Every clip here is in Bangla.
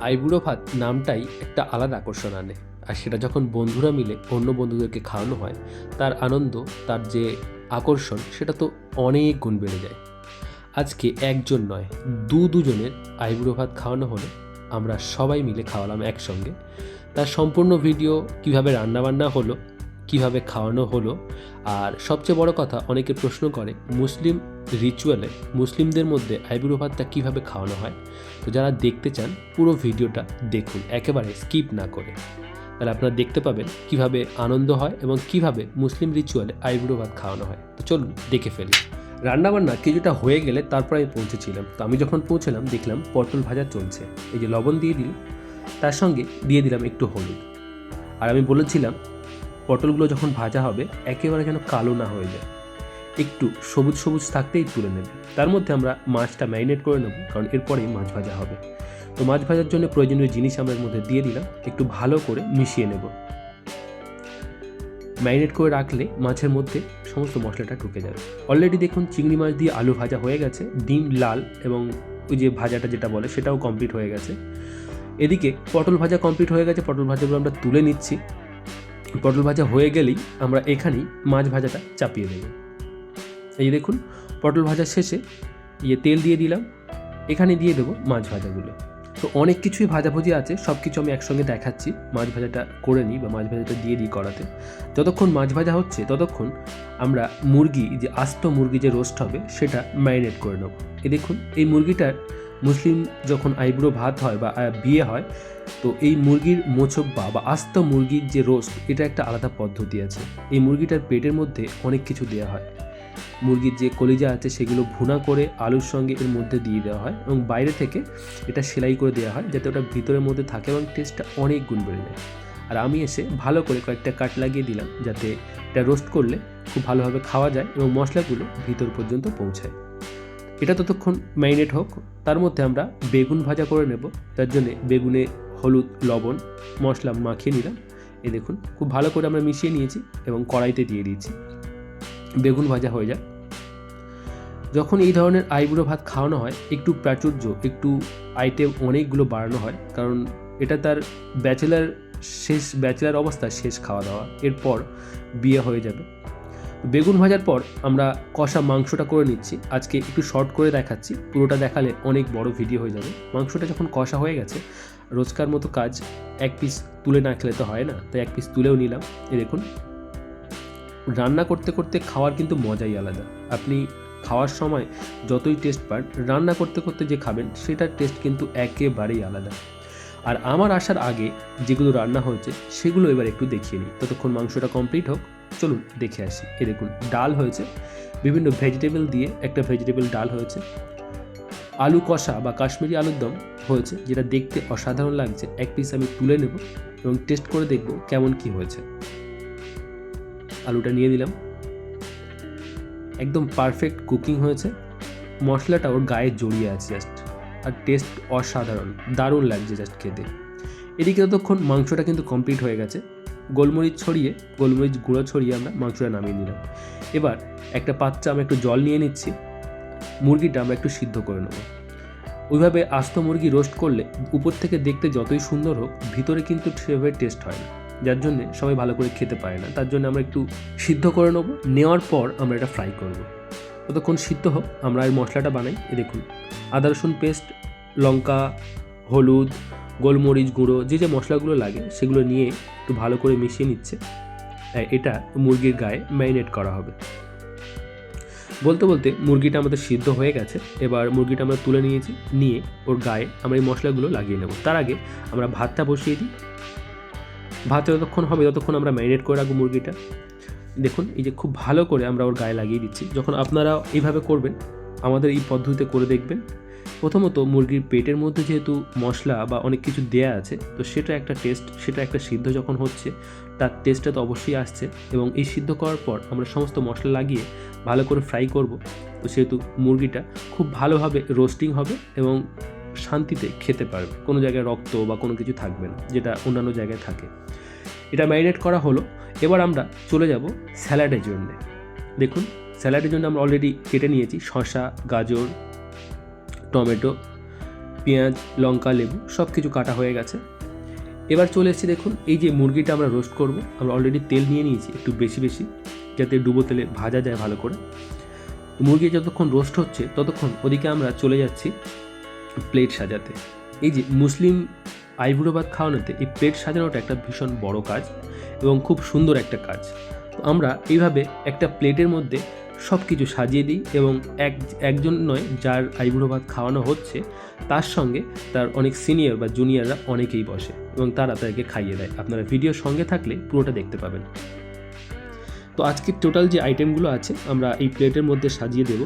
আইবুড়ো ভাত নামটাই একটা আলাদা আকর্ষণ আনে। আর সেটা যখন বন্ধুরা মিলে অন্য বন্ধুদেরকে খাওয়ানো হয়, তার আনন্দ, তার যে আকর্ষণ, সেটা তো অনেক গুণ বেড়ে যায়। আজকে একজন নয়, দু দুজনের আইবুড়ো ভাত খাওয়ানো হলো আমরা সবাই মিলে খাওয়ালাম একসঙ্গে। তার সম্পূর্ণ ভিডিও কীভাবে রান্নাবান্না হলো কীভাবে খাওয়ানো হলো। আর সবচেয়ে বড় কথা, অনেকে প্রশ্ন করে, মুসলিম রিচুয়ালে মুসলিমদের মধ্যে আইবুড়ো ভাতটা কীভাবে খাওয়ানো হয়? তো যারা দেখতে চান, পুরো ভিডিওটা দেখুন, একেবারে স্কিপ না করে। তাহলে আপনারা দেখতে পাবেন কীভাবে আনন্দ হয় এবং কীভাবে মুসলিম রিচুয়ালে আইবুড়ো ভাত খাওয়ানো হয়। তো চলুন, দেখে ফেলি। রান্নাবান্না কিছুটা হয়ে গেলে তারপর আমি পৌঁছেছিলাম। তো আমি যখন পৌঁছলাম, দেখলাম পটল ভাজা চলছে। এই যে লবণ দিয়ে দিল তার সঙ্গে দিয়ে দিলাম একটু হলুদ। আর আমি বলেছিলাম পটলগুলো যখন ভাজা হবে, একেবারে যেন কালো না হয়ে যায়। একটু সবুজ সবুজ থাকতেই তুলে নেবে। তার মধ্যে আমরা মাছটা ম্যারিনেট করে নেব, কারণ এরপরেই মাছ ভাজা হবে। তো মাছ ভাজার জন্য প্রয়োজনীয় জিনিস আমরা এর মধ্যে দিয়ে দিলাম, একটু ভালো করে মিশিয়ে নেব। ম্যারিনেট করে রাখলে মাছের মধ্যে সমস্ত মশলাটা ঢুকে যাবে। অলরেডি দেখুন চিংড়ি মাছ দিয়ে আলু ভাজা হয়ে গেছে, ডিম, লাল এবং ওই যে ভাজাটা যেটা বলে সেটাও কমপ্লিট হয়ে গেছে। এদিকে পটল ভাজা কমপ্লিট হয়ে গেছে, পটল ভাজাগুলো আমরা তুলে নিচ্ছি। পটল ভাজা হয়ে গেলেই আমরা এখানেই মাছ ভাজাটা চাপিয়ে দেব। এই দেখুন, পটল ভাজা শেষে ইয়ে তেল দিয়ে দিলাম, এখানে দিয়ে দেবো মাছ ভাজাগুলো। তো অনেক কিছুই ভাজাভুজি আছে সব কিছু আমি একসঙ্গে দেখাচ্ছি, মাছ ভাজাটা করে নিই বা মাছ ভাজাটা দিয়ে দিই করাতে যতক্ষণ মাছ ভাজা হচ্ছে, ততক্ষণ আমরা মুরগি, যে আস্ত মুরগি যে রোস্ট হবে, সেটা ম্যারিনেট করে নেব। এই দেখুন, এই মুরগিটার মুসলিম যখন আইব্রো ভাত হয় বা বিয়ে হয়, তো এই মুরগির মোচব্বা বা আস্ত মুরগির যে রোস্ট, এটা একটা আলাদা পদ্ধতি আছে। এই মুরগিটার পেটের মধ্যে অনেক কিছু দেওয়া হয়। মুরগির যে কলিজা আছে, সেগুলো ভুনা করে আলুর সঙ্গে এর মধ্যে দিয়ে দেওয়া হয় এবং বাইরে থেকে এটা সেলাই করে দেওয়া হয় যাতে ওটা ভিতরের মধ্যে থাকে এবং টেস্টটা অনেক গুণ বেড়ে যায়। আর আমি এসে ভালো করে কয়েকটা কাট লাগিয়ে দিলাম যাতে এটা রোস্ট করলে খুব ভালোভাবে খাওয়া যায় এবং মশলাগুলো ভিতর পর্যন্ত পৌঁছায়। এটা ততক্ষণ ম্যারিনেট হোক। তার মধ্যে আমরা বেগুন ভাজা করে নেব। তার জন্যে বেগুনে হলুদ, লবণ, মশলা মাখিয়ে নিলাম। এ দেখুন, খুব ভালো করে আমরা মিশিয়ে নিয়েছি এবং কড়াইতে দিয়ে দিয়েছি। বেগুন ভাজা হয়ে যায় যখন এই ধরনের আইবুড়ো ভাত খাওয়ানো হয়, একটু প্রাচুর্য, একটু আইটেম অনেকগুলো বাড়ানো হয়, কারণ এটা তার ব্যাচেলার শেষ ব্যাচেলার অবস্থা শেষ খাওয়া দাওয়া। এরপর বিয়ে হয়ে যাবে। বেগুন ভাজার পর আমরা কষা মাংসটা করে নিচ্ছি। আজকে একটু শর্ট করে দেখাচ্ছি। পুরোটা দেখালে অনেক বড় ভিডিও হয়ে যাবে। মাংসটা যখন কষা হয়ে গেছে, রোজকার মতো কাজ এক পিস তুলে না খেলে তো হয় না। তাই এক পিস তুলেও নিলাম। এ দেখুন। রান্না করতে করতে খাওয়ার কিন্তু মজাই আলাদা। আপনি খাওয়ার সময় যতই টেস্ট পান, রান্না করতে করতে যে খাবেন, সেটার টেস্ট কিন্তু একেবারেই আলাদা। আর আমার আসার আগে যেগুলো রান্না হয়েছে, সেগুলো এবার একটু দেখিয়ে নিই। ততক্ষণ মাংসটা কমপ্লিট হোক, চলুন দেখে আসি। এ দেখুন, ডাল হয়েছে। বিভিন্ন ভেজিটেবল দিয়ে একটা ভেজিটেবল ডাল হয়েছে। আলু কষা বা কাশ্মীরি আলুর দম হয়েছে, যেটা দেখতে অসাধারণ লাগছে। এক পিস আমি তুলে নেব এবং টেস্ট করে দেখব কেমন কি হয়েছে। আলুটা নিয়ে দিলাম একদম পারফেক্ট কুকিং হয়েছে। মশলাটা ওর গায়ে জড়িয়ে আছে জাস্ট আর টেস্ট অসাধারণ, দারুণ লাগছে জাস্ট খেতে। এদিকে ততক্ষণ মাংসটা কিন্তু কমপ্লিট হয়ে গেছে। গোলমরিচ ছড়িয়ে, গোলমরিচ গুঁড়ো ছড়িয়ে আমরা মাংসটা নামিয়ে নিলাম। এবার একটা পাত্রে আমরা একটু জল নিয়ে নিচ্ছি। মুরগিটা আমরা একটু সিদ্ধ করে নেব। ওইভাবে আস্ত মুরগি রোস্ট করলে উপর থেকে দেখতে যতই সুন্দর হোক, ভিতরে কিন্তু সেভাবে টেস্ট হয় না। যার জন্যে সবাই ভালো করে খেতে পারে না। তার জন্য আমরা একটু সিদ্ধ করে নেব। নেওয়ার পর আমরা এটা ফ্রাই করব। ততক্ষণ সিদ্ধ হোক, আমরা এই মশলাটা বানাই। এ দেখুন, আদা, রসুন পেস্ট, লঙ্কা, হলুদ, গোলমরিচ গুঁড়ো, যে যে মশলাগুলো লাগে, সেগুলো নিয়ে একটু ভালো করে মিশিয়ে নিচ্ছে। এটা মুরগির গায়ে ম্যারিনেট করা হবে। বলতে বলতে মুরগিটা আমাদের সিদ্ধ হয়ে গেছে। এবার মুরগিটা আমরা তুলে নিয়েছি, নিয়ে ওর গায়ে আমরা এই মশলাগুলো লাগিয়ে নেব। তার আগে আমরা ভাতটা বসিয়ে দিই। ভাত যতক্ষণ হবে, ততক্ষণ আমরা ম্যারিনেট করে রাখব মুরগিটা। দেখুন, এই যে খুব ভালো করে আমরা ওর গায়ে লাগিয়ে দিচ্ছি। যখন আপনারা এইভাবে করবেন, আমাদের এই পদ্ধতিতে করে দেখবেন। প্রথমত মুরগির পেটের মধ্যে যেহেতু মশলা বা অনেক কিছু দেয়া আছে, তো সেটা একটা টেস্ট সেটা একটা সিদ্ধ যখন হচ্ছে, তার টেস্টটা তো অবশ্যই আসছে এবং এই সিদ্ধ করার পর আমরা সমস্ত মশলা লাগিয়ে ভালো করে ফ্রাই করব। তো সেহেতু মুরগিটা খুব ভালোভাবে রোস্টিং হবে এবং শান্তিতে খেতে পারবে। কোনো জায়গায় রক্ত বা কোনো কিছু থাকবে না, যেটা অন্যান্য জায়গায় থাকে। এটা ম্যারিনেট করা হলো। এবার আমরা চলে যাব স্যালাডের জন্যে। দেখুন, স্যালাডের জন্য আমরা অলরেডি কেটে নিয়েছি শসা, গাজর, টমেটো, পেঁয়াজ, লঙ্কা, লেবু সব কিছু কাটা হয়ে গেছে। এবার চলে এসেছি দেখুন, এই যে মুরগিটা আমরা রোস্ট করব, আমরা অলরেডি তেল নিয়ে নিয়েছি একটু বেশি বেশি, যাতে ডুবো তেলে ভাজা যায় ভালো করে। মুরগি যতক্ষণ রোস্ট হচ্ছে, ততক্ষণ ওদিকে আমরা চলে যাচ্ছি প্লেট সাজাতে। এই যে মুসলিম আইবুড়ো খাওয়ানোতে এই প্লেট সাজানোটা একটা ভীষণ বড় কাজ এবং খুব সুন্দর একটা কাজ। তো আমরা এইভাবে একটা প্লেটের মধ্যে সব কিছু সাজিয়ে দিই এবং এক, একজন নয় যার আইবুড়ো খাওয়ানো হচ্ছে, তার সঙ্গে তার অনেক সিনিয়র বা জুনিয়ররা অনেকেই বসে এবং তারা তাদেরকে খাইয়ে দেয়। আপনারা ভিডিওর সঙ্গে থাকলে পুরোটা দেখতে পাবেন। তো আজকের টোটাল যে আইটেমগুলো আছে, আমরা এই প্লেটের মধ্যে সাজিয়ে দেব।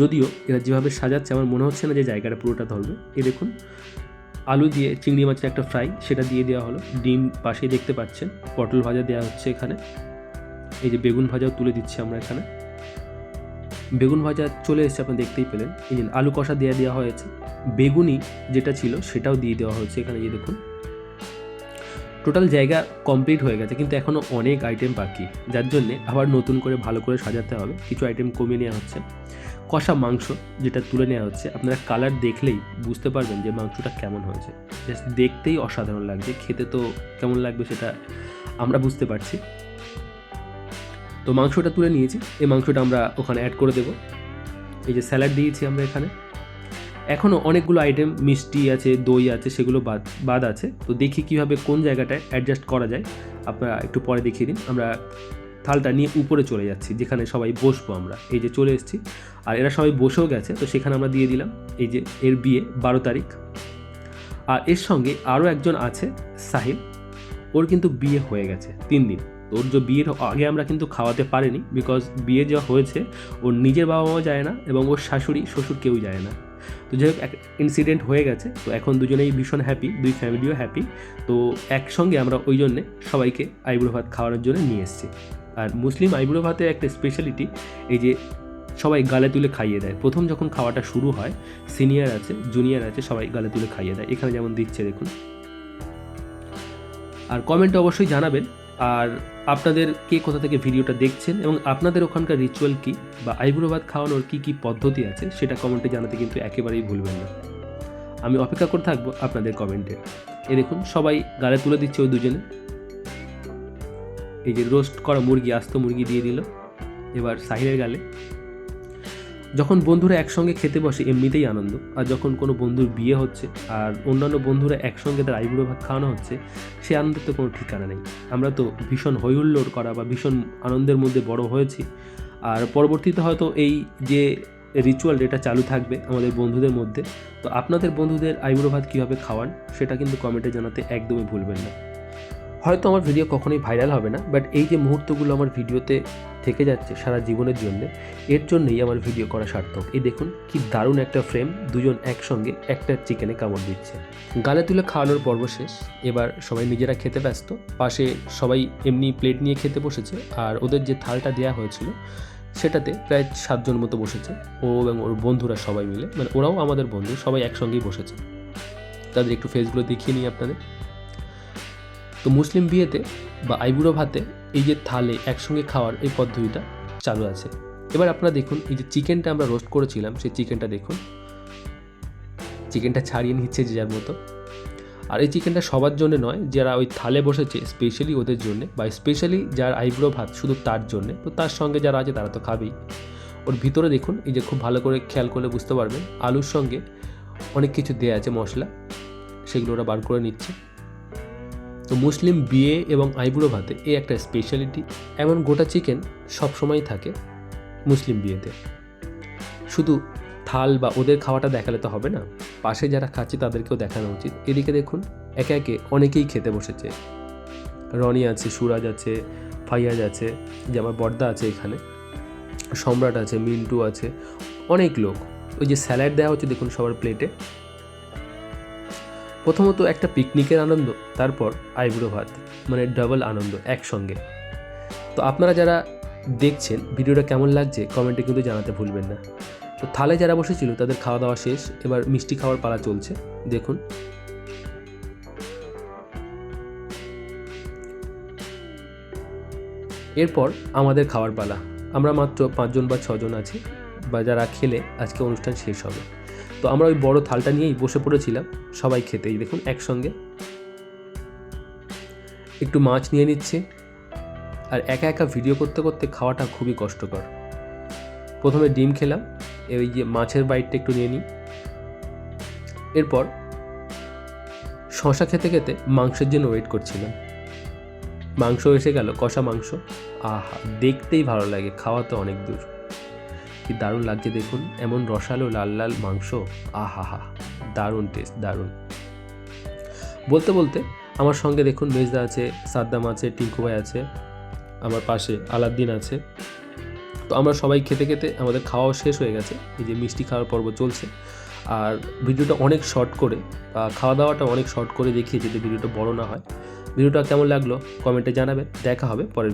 যদিও এরা যেভাবে সাজাচ্ছে, আমার মনে হচ্ছে না যে জায়গাটা পুরোটা ধরবে এ দেখুন, আলু দিয়ে চিংড়ি মাছের একটা ফ্রাই, সেটা দিয়ে দেওয়া হলো। ডিম পাশেই দেখতে পাচ্ছেন, পটল ভাজা দেওয়া হচ্ছে এখানে। এই যে বেগুন ভাজাও তুলে দিচ্ছি আমরা এখানে। বেগুন ভাজা চলে এসেছে আপনি দেখতেই পেলেন। এই যে আলু কষা দেওয়া দেওয়া হয়েছে। বেগুনি যেটা ছিল, সেটাও দিয়ে দেওয়া হয়েছে এখানে যে দেখুন। টোটাল জায়গা কমপ্লিট হয়ে গেছে, কিন্তু এখনও অনেক আইটেম বাকি। যার জন্যে আবার নতুন করে ভালো করে সাজাতে হবে। কিছু আইটেম কমিয়ে নেওয়া হচ্ছে। কষা মাংস যেটা তুলে নেওয়া হচ্ছে, আপনারা কালার দেখলেই বুঝতে পারবেন যে মাংসটা কেমন হয়েছে। জাস্ট দেখতেই অসাধারণ লাগছে, খেতে তো কেমন লাগবে সেটা আমরা বুঝতে পারছি। তো মাংসটা তুলে নিয়েছি, এই মাংসটা আমরা ওখানে অ্যাড করে দেবো। এই যে স্যালাড দিয়েছি আমরা এখানে। এখনও অনেকগুলো আইটেম মিষ্টি আছে, দই আছে, সেগুলো বাদ বাদ আছে। তো দেখি কীভাবে কোন জায়গাটায় অ্যাডজাস্ট করা যায়। আপনারা একটু পরে দেখিয়ে দিন, আমরা থালটা নিয়ে উপরে চলে যাচ্ছি, যেখানে সবাই বসবো আমরা। এই যে চলে এসেছি, আর এরা সবাই বসেও গেছে, তো সেখানে আমরা দিয়ে দিলাম। এই যে এর বিয়ে বারো তারিখ। আর এর সঙ্গে আরও একজন আছে, সাহিল। ওর কিন্তু বিয়ে হয়ে গেছে তিন দিন। ওর যে বিয়ের আগে আমরা কিন্তু খাওয়াতে পারিনি বিকজ বিয়ে যা হয়েছে, ওর নিজের বাবা মাও যায় না এবং ওর শাশুড়ি, শ্বশুর কেউ যায় না। তো যাই হোক ইনসিডেন্ট হয়ে গেছে। তো এখন দুজনেই ভীষণ হ্যাপি দুই ফ্যামিলিও হ্যাপি তো একসঙ্গে আমরা ওই জন্যে সবাইকে আইবুড়ো ভাত খাওয়ানোর জন্য নিয়ে এসেছি। আর মুসলিম আইবুড়ো ভাতের একটা স্পেশালিটি এই যে সবাই গালে তুলে খাইয়ে দেয়। প্রথম যখন খাওয়াটা শুরু হয় সিনিয়র আছে জুনিয়র আছে, সবাই গালে তুলে খাইয়ে দেয়। এখানে যেমন দিচ্ছে, দেখুন। আর কমেন্টে অবশ্যই জানাবেন আর আপনাদের কে কোথা থেকে ভিডিওটা দেখছেন এবং আপনাদের ওখানকার রিচুয়াল কী? বা আইবুড়ো ভাত খাওয়ানোর কী কী পদ্ধতি আছে? সেটা কমেন্টে জানাতে কিন্তু একেবারেই ভুলবেন না। আমি অপেক্ষা করে থাকব আপনাদের কমেন্টে এ। দেখুন, সবাই গালে তুলে দিচ্ছে ওই দুজনে। এই যে রোস্ট করা মুরগি, আস্ত মুরগি দিয়ে দিল। এবার সাহিরের গালে। যখন বন্ধুরা একসঙ্গে খেতে বসে, এমনিতেই আনন্দ। আর যখন কোনো বন্ধুর বিয়ে হচ্ছে, আর অন্যান্য বন্ধুরা একসঙ্গে তার আইবুড়ো ভাত খাওয়ানো হচ্ছে, সে আনন্দের তো কোনো ঠিকানা নেই। আমরা তো ভীষণ হৈহুল্লোড় করা বা ভীষণ আনন্দের মধ্যে বড় হয়েছি। আর পরবর্তীতে হয়তো এই যে রিচুয়াল এটা চালু থাকবে আমাদের বন্ধুদের মধ্যে, তো আপনাদের বন্ধুদের আইবুড়ো ভাত কীভাবে খাওয়ান, সেটা কিন্তু কমেন্টে জানাতে একদমই ভুলবেন না। হয়তো আমার ভিডিও কখনোই ভাইরাল হবে না বাট এই যে মুহূর্তগুলো আমার ভিডিওতে থেকে যাচ্ছে সারা জীবনের জন্য, এর জন্যই আমার ভিডিও করা সার্থক। এই দেখুন কি দারুণ একটা ফ্রেম দুজন একসঙ্গে একটা চিকেনে কামড় দিচ্ছে। গালে তুলে খাওয়ানোর পর্ব শেষ। এবার সবাই নিজেরা খেতে ব্যস্ত। পাশে সবাই এমনি প্লেট নিয়ে খেতে বসেছে। আর ওদের যে থালটা দেওয়া হয়েছিল, সেটাতে প্রায় সাতজন মতো বসেছে। ও এবং ওর বন্ধুরা সবাই মিলে মানে ওরাও আমাদের বন্ধু, সবাই একসঙ্গেই বসেছে। তাদের একটু ফেসগুলো দেখিয়ে নিই আপনাদের। তো মুসলিম বিয়েতে বা আইবুড়ো ভাতে এই যে থালে একসঙ্গে খাওয়ার এই পদ্ধতিটা চালু আছে। এবার আপনারা দেখুন, এই যে চিকেনটা আমরা রোস্ট করেছিলাম, সেই চিকেনটা দেখুন। চিকেনটা ছাড়িয়ে নিচ্ছে যে যার মতো। আর এই চিকেনটা সবার জন্য নয়, যারা ওই থালে বসেছে স্পেশালি ওদের জন্য, বা স্পেশালি যার আইব্রো ভাত শুধু তার জন্যে, তো তার সঙ্গে যারা আছে তারা তো খাবেই। ওর ভিতরে দেখুন, এই যে খুব ভালো করে খেয়াল করলে বুঝতে পারবেন, আলুর সঙ্গে অনেক কিছু দেওয়া আছে মশলা, সেগুলো ওরা বার করে নিচ্ছে। তো মুসলিম বিয়ে এবং আইবুড়ো ভাতে এই একটা স্পেশালিটি এমন গোটা চিকেন সবসময় থাকে মুসলিম বিয়েতে। শুধু থাল বা ওদের খাওয়াটা দেখালে তো হবে না, পাশে যারা খাচ্ছে তাদেরকেও দেখানো উচিত। এদিকে দেখুন, একে একে অনেকেই খেতে বসেছে। রনি আছে, সুরাজ আছে, ফাইয়াজ আছে, যে আমার বর্দা আছে এখানে, সম্রাট আছে, মিন্টু আছে, অনেক লোক। ওই যে স্যালাড দেওয়া হচ্ছে দেখুন সবার প্লেটে প্রথমত একটা পিকনিকের আনন্দ, তারপর আইবুড়ো ভাত মানে ডাবল আনন্দ একসঙ্গে। তো আপনারা যারা দেখছেন, ভিডিওটা কেমন লাগছে কমেন্টে কিন্তু জানাতে ভুলবেন না। তো থালে যারা বসেছিল, তাদের খাওয়া দাওয়া শেষ, এবার মিষ্টি খাওয়ার পালা চলছে, দেখুন। এরপর আমাদের খাওয়ার পালা। আমরা মাত্র পাঁচজন বা ছজন আছি, বা যারা খেলে আজকে অনুষ্ঠান শেষ হবে। তো আমরা ওই বড় থালটা নিয়েই বসে পড়েছিলাম। সবাই খেতেই দেখুন, একসঙ্গে। একটু মাছ নিয়ে নিচ্ছে। আর একা একা ভিডিও করতে করতে খাওয়াটা খুবই কষ্টকর। প্রথমে ডিম খেলাম এই যে মাছের বাইটটা একটু নিয়ে নিই। এরপর শশা খেতে খেতে মাংসের জন্য ওয়েট করছিলাম। মাংস এসে গেল, কষা মাংস। আহা, দেখতেই ভালো লাগে, খাওয়া তো অনেক দূর। কি দারুণ লাগছে দেখুন। এমন রসালো লাল লাল মাংস। আহা হা দারুণ টেস্ট দারুণ। বলতে বলতে আমার সঙ্গে দেখুন মেজদা আছে, সাদ্দাম আছে, টিঙ্কু ভাই আছে, আমার পাশে আলাদ্দিন আছে। তো আমরা সবাই খেতে খেতে আমাদের খাওয়াও শেষ হয়ে গেছে। এই যে মিষ্টি খাওয়ার পর্ব চলছে। আর ভিডিওটা অনেক শর্ট করে খাওয়া দাওয়াটা অনেক শর্ট করে দেখিয়ে যাতে ভিডিওটা বড় না হয়। ভিডিওটা কেমন লাগল? কমেন্টে জানাবেন। দেখা হবে পরের